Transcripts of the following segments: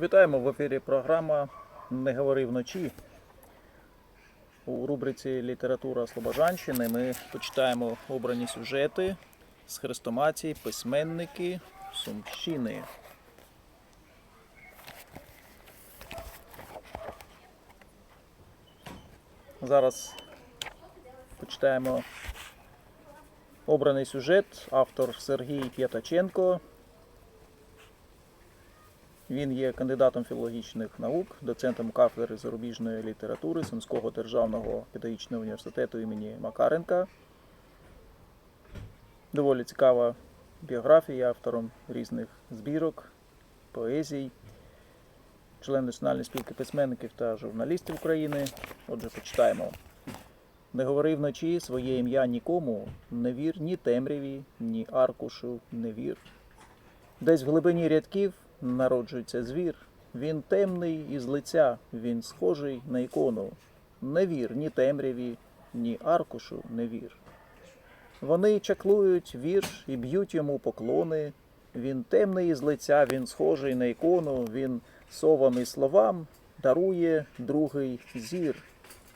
Вітаємо в ефірі програма Не говори вночі. У рубриці Література Слобожанщини ми почитаємо обрані сюжети з хрестоматії, письменники Сумщини. Зараз почитаємо обраний сюжет, автор Сергій П'ятаченко. Він є кандидатом філологічних наук, доцентом кафедри зарубіжної літератури Сумського державного педагогічного університету імені Макаренка. Доволі цікава біографія автором різних збірок, поезій, член Національної спілки письменників та журналістів України. Отже, почитаємо. Не говори вночі своє ім'я нікому, не вір ні темряві, ні аркушу, не вір. Десь в глибині рядків народжується звір. Він темний із лиця, він схожий на ікону. Не вір ні темряві, ні аркушу не вір. Вони чаклують вірш і б'ють йому поклони. Він темний із лиця, він схожий на ікону, він совам і словам дарує другий зір.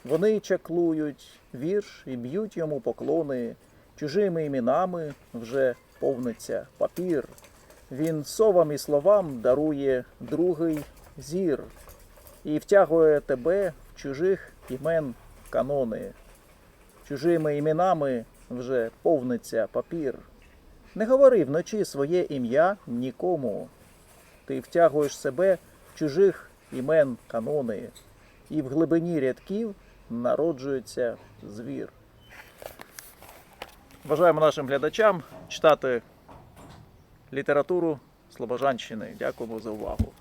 Вони чаклують вірш і б'ють йому поклони. Чужими іменами вже повниться папір. Він совам і словам дарує другий зір і втягує тебе в чужих імен канони. Чужими іменами вже повниться папір. Не говори вночі своє ім'я нікому. Ти втягуєш себе в чужих імен канони, і в глибині рядків народжується звір. Бажаємо нашим глядачам читати літературу Слобожанщини. Дякуємо за увагу.